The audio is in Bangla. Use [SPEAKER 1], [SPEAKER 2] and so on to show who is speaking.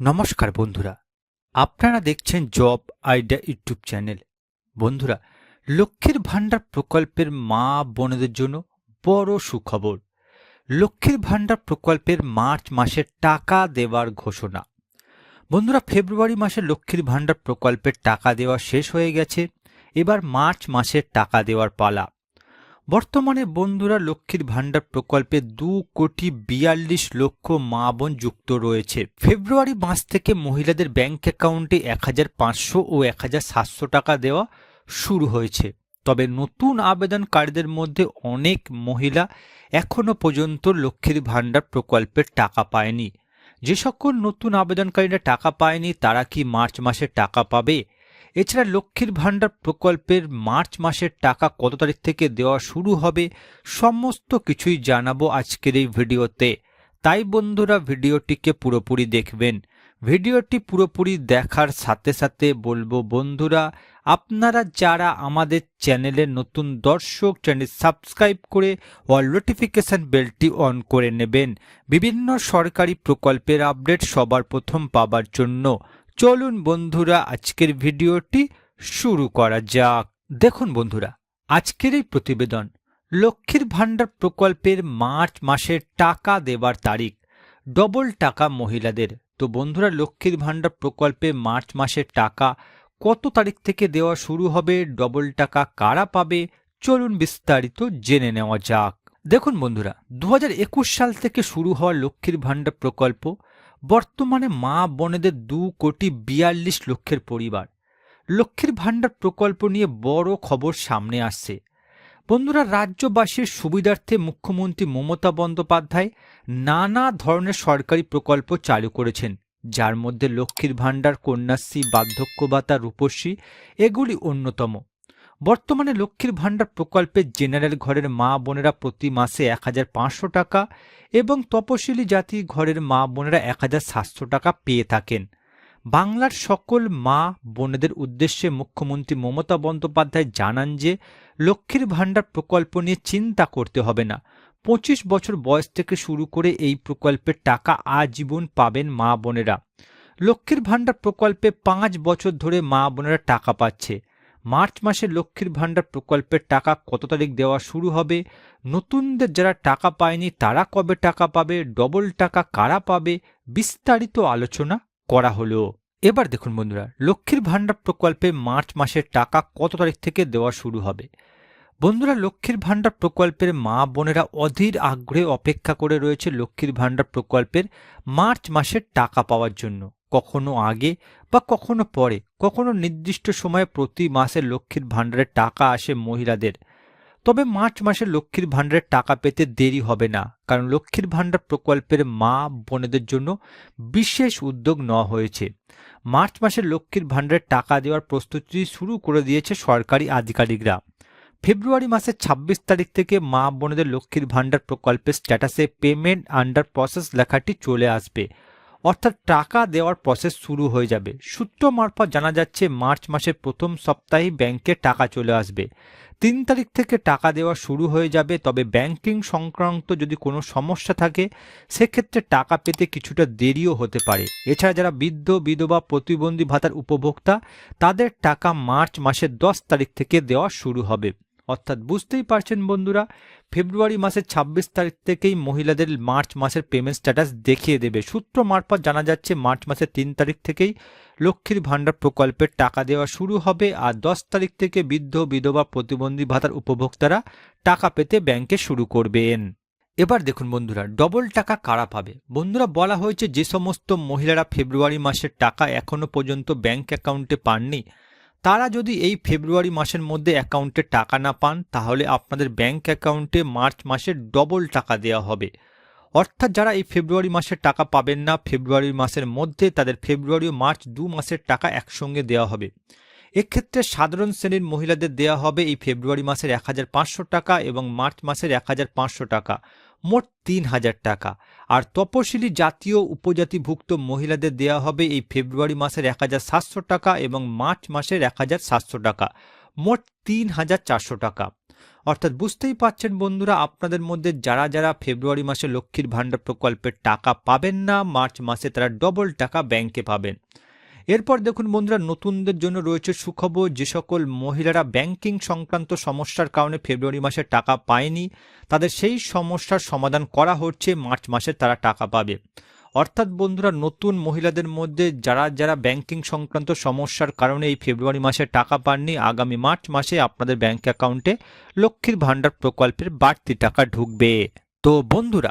[SPEAKER 1] নমস্কার বন্ধুরা, আপনারা দেখছেন জব আইডিয়া ইউটিউব চ্যানেল। বন্ধুরা, লক্ষ্মীর ভাণ্ডার প্রকল্পের মা বোনদের জন্য বড় সুখবর। লক্ষ্মীর ভাণ্ডার প্রকল্পের মার্চ মাসে টাকা দেওয়ার ঘোষণা। বন্ধুরা, ফেব্রুয়ারি মাসে লক্ষ্মীর ভাণ্ডার প্রকল্পের টাকা দেওয়া শেষ হয়ে গেছে। এবার মার্চ মাসের টাকা দেওয়ার পালা। বর্তমানে বন্ধুরা লক্ষ্মীর ভাণ্ডার প্রকল্পে দু কোটি বিয়াল্লিশ লক্ষ মা বোন যুক্ত রয়েছে। ফেব্রুয়ারি মাস থেকে মহিলাদের ব্যাংক অ্যাকাউন্টে এক হাজার পাঁচশো ও এক হাজার সাতশো টাকা দেওয়া শুরু হয়েছে। তবে নতুন আবেদনকারীদের মধ্যে অনেক মহিলা এখনও পর্যন্ত লক্ষ্মীর ভাণ্ডার প্রকল্পের টাকা পায়নি। যে সকল নতুন আবেদনকারীরা টাকা পায়নি, তারা কি মার্চ মাসে টাকা পাবে? এছাড়া লক্ষ্মীর ভাণ্ডার প্রকল্পের মার্চ মাসের টাকা কত তারিখ থেকে দেওয়া শুরু হবে সমস্ত কিছুই জানাব আজকের এই ভিডিওতে। তাই বন্ধুরা, ভিডিওটিকে পুরোপুরি দেখবেন। ভিডিওটি পুরোপুরি দেখার সাথে সাথে বলব, বন্ধুরা, আপনারা যারা আমাদের চ্যানেলে নতুন দর্শক, চ্যানেল সাবস্ক্রাইব করে অল নোটিফিকেশান বেলটি অন করে নেবেন। বিভিন্ন সরকারি প্রকল্পের আপডেট সবার প্রথম পাবার জন্য। চলুন বন্ধুরা, আজকের ভিডিওটি শুরু করা যাক। দেখুন বন্ধুরা, আজকের এই প্রতিবেদন লক্ষ্মীর ভাণ্ডার প্রকল্পের মার্চ মাসের টাকা দেবার তারিখ, ডবল টাকা মহিলাদের। তো বন্ধুরা, লক্ষ্মীর ভাণ্ডার প্রকল্পে মার্চ মাসের টাকা কত তারিখ থেকে দেওয়া শুরু হবে, ডবল টাকা কারা পাবে? চলুন বিস্তারিত জেনে নেওয়া যাক। দেখুন বন্ধুরা দু হাজার একুশ সাল থেকে শুরু হওয়া লক্ষ্মীর ভাণ্ডার প্রকল্প বর্তমানে মা বোনেদের দু কোটি বিয়াল্লিশ লক্ষের পরিবার। লক্ষ্মীর ভাণ্ডার প্রকল্প নিয়ে বড় খবর সামনে আসছে। বন্ধুরা, রাজ্যবাসীর সুবিধার্থে মুখ্যমন্ত্রী মমতা বন্দ্যোপাধ্যায় নানা ধরনের সরকারি প্রকল্প চালু করেছেন, যার মধ্যে লক্ষ্মীর ভাণ্ডার, কন্যাশ্রী, বার্ধক্য ভাতা, রূপশ্রী, এগুলি অন্যতম। বর্তমানে লক্ষ্মীর ভাণ্ডার প্রকল্পে জেনারেল ঘরের মা বোনেরা প্রতি মাসে এক হাজার পাঁচশো টাকা এবং তপশিলি জাতি ঘরের মা বোনেরা এক হাজার সাতশো টাকা পেয়ে থাকেন। বাংলার সকল মা বোনেদের উদ্দেশ্যে মুখ্যমন্ত্রী মমতা বন্দ্যোপাধ্যায় জানান যে, লক্ষ্মীর ভাণ্ডার প্রকল্প নিয়ে চিন্তা করতে হবে না। পঁচিশ বছর বয়স থেকে শুরু করে এই প্রকল্পের টাকা আজীবন পাবেন মা বোনেরা। লক্ষ্মীর ভাণ্ডার প্রকল্পে পাঁচ বছর ধরে মা বোনেরা টাকা পাচ্ছে। মার্চ মাসে লক্ষ্মীর ভাণ্ডার প্রকল্পের টাকা কত তারিখ দেওয়া শুরু হবে? নতুনদের যারা টাকা পায়নি, তারা কবে টাকা পাবে? ডবল টাকা কারা পাবে? বিস্তারিত আলোচনা করা হলো। এবার দেখুন বন্ধুরা, লক্ষ্মীর ভাণ্ডার প্রকল্পে মার্চ মাসের টাকা কত তারিখ থেকে দেওয়া শুরু হবে? বন্ধুরা, লক্ষ্মীর ভাণ্ডার প্রকল্পের মা বোনেরা অধীর আগ্রহে অপেক্ষা করে রয়েছে লক্ষ্মীর ভাণ্ডার প্রকল্পের মার্চ মাসের টাকা পাওয়ার জন্য। কখনো আগে বা কখনো পরে, কখনো নির্দিষ্ট সময়ে প্রতি মাসে লক্ষ্মীর ভাণ্ডারের টাকা আসে মহিলাদের। তবে মার্চ মাসে লক্ষ্মীর ভাণ্ডারের টাকা পেতে দেরি হবে না, কারণ লক্ষ্মীর ভাণ্ডার প্রকল্পের মা বোনেদের জন্য বিশেষ উদ্যোগ নেওয়া হয়েছে। মার্চ মাসে লক্ষ্মীর ভাণ্ডারের টাকা দেওয়ার প্রস্তুতি শুরু করে দিয়েছে সরকারি আধিকারিকরা। ফেব্রুয়ারি মাসের ২৬ তারিখ থেকে মা বোনেদের লক্ষ্মীর ভাণ্ডার প্রকল্পের স্ট্যাটাসে পেমেন্ট আন্ডার প্রসেস লেখাটি চলে আসবে। অর্থাৎ টাকা দেওয়ার প্রসেস শুরু হয়ে যাবে। সূত্র মারফত জানা যাচ্ছে, মার্চ মাসের প্রথম সপ্তাহেই ব্যাংকে টাকা চলে আসবে। তিন তারিখ থেকে টাকা দেওয়া শুরু হয়ে যাবে, তবে ব্যাংকিং সংক্রান্ত যদি কোনো সমস্যা থাকে, সেক্ষেত্রে টাকা পেতে কিছুটা দেরিও হতে পারে। এছাড়া যারা বৃদ্ধ, বিধবা, প্রতিবন্ধী ভাতার উপভোক্তা, তাদের টাকা মার্চ মাসের দশ তারিখ থেকে দেওয়া শুরু হবে। অর্থাৎ বুঝতেই পারছেন বন্ধুরা, ফেব্রুয়ারি মাসের ২৬ তারিখ থেকেই মহিলাদের মার্চ মাসের পেমেন্ট স্ট্যাটাস দেখিয়ে দেবে। সূত্র মারফত জানা যাচ্ছে, মার্চ মাসের তিন তারিখ থেকেই লক্ষ্মীর ভাণ্ডার প্রকল্পের টাকা দেওয়া শুরু হবে আর দশ তারিখ থেকে বৃদ্ধ, বিধবা, প্রতিবন্ধী ভাতার উপভোক্তারা টাকা পেতে ব্যাংকে শুরু করবেন। এবার দেখুন বন্ধুরা ডবল টাকা কারা পাবে? বন্ধুরা, বলা হয়েছে যে সমস্ত মহিলারা ফেব্রুয়ারি মাসের টাকা এখনও পর্যন্ত ব্যাংক অ্যাকাউন্টে পাননি। তারা যদি এই ফেব্রুয়ারি মাসের মধ্যে অ্যাকাউন্টে টাকা না পান, তাহলে আপনাদের ব্যাংক অ্যাকাউন্টে মার্চ মাসে ডবল টাকা দেওয়া হবে। অর্থাৎ যারা এই ফেব্রুয়ারি মাসে টাকা পাবেন না, ফেব্রুয়ারি মাসের মধ্যে তাদের ফেব্রুয়ারি ও মার্চ দু মাসের টাকা একসঙ্গে দেওয়া হবে। এক্ষেত্রে সাধারণ শ্রেণির মহিলাদের দেওয়া হবে এই ফেব্রুয়ারি মাসের এক হাজার পাঁচশো টাকা এবং মার্চ মাসের এক হাজার পাঁচশো টাকা, মোট তিন হাজার টাকা। আর তপশিলি জাতীয় উপজাতিভুক্ত মহিলাদের দেওয়া হবে এই ফেব্রুয়ারি মাসের এক হাজার সাতশো টাকা এবং মার্চ মাসের এক হাজার সাতশো টাকা, মোট তিন হাজার চারশো টাকা। অর্থাৎ বুঝতেই পাচ্ছেন বন্ধুরা, আপনাদের মধ্যে যারা যারা ফেব্রুয়ারি মাসে লক্ষ্মীর ভাণ্ডার প্রকল্পের টাকা পাবেন না, মার্চ মাসে তারা ডবল টাকা ব্যাংকে পাবেন। এরপর দেখুন, বন্ধুরা, নতুনদের জন্য রয়েছে সুখবর, যে সকল মহিলারা ব্যাংকিং সংক্রান্ত সমস্যার কারণে ফেব্রুয়ারি মাসে টাকা পায়নি, তাদের সেই সমস্যার সমাধান করা হচ্ছে, মার্চ মাসে তারা টাকা পাবে। অর্থাৎ, বন্ধুরা, নতুন মহিলাদের মধ্যে যারা যারা ব্যাংকিং সংক্রান্ত সমস্যার কারণে এই ফেব্রুয়ারি মাসে টাকা পাননি, আগামী মার্চ মাসে আপনাদের ব্যাংক অ্যাকাউন্টে লক্ষ্মীর ভাণ্ডার প্রকল্পের বাড়তি টাকা ঢুকবে। তো, বন্ধুরা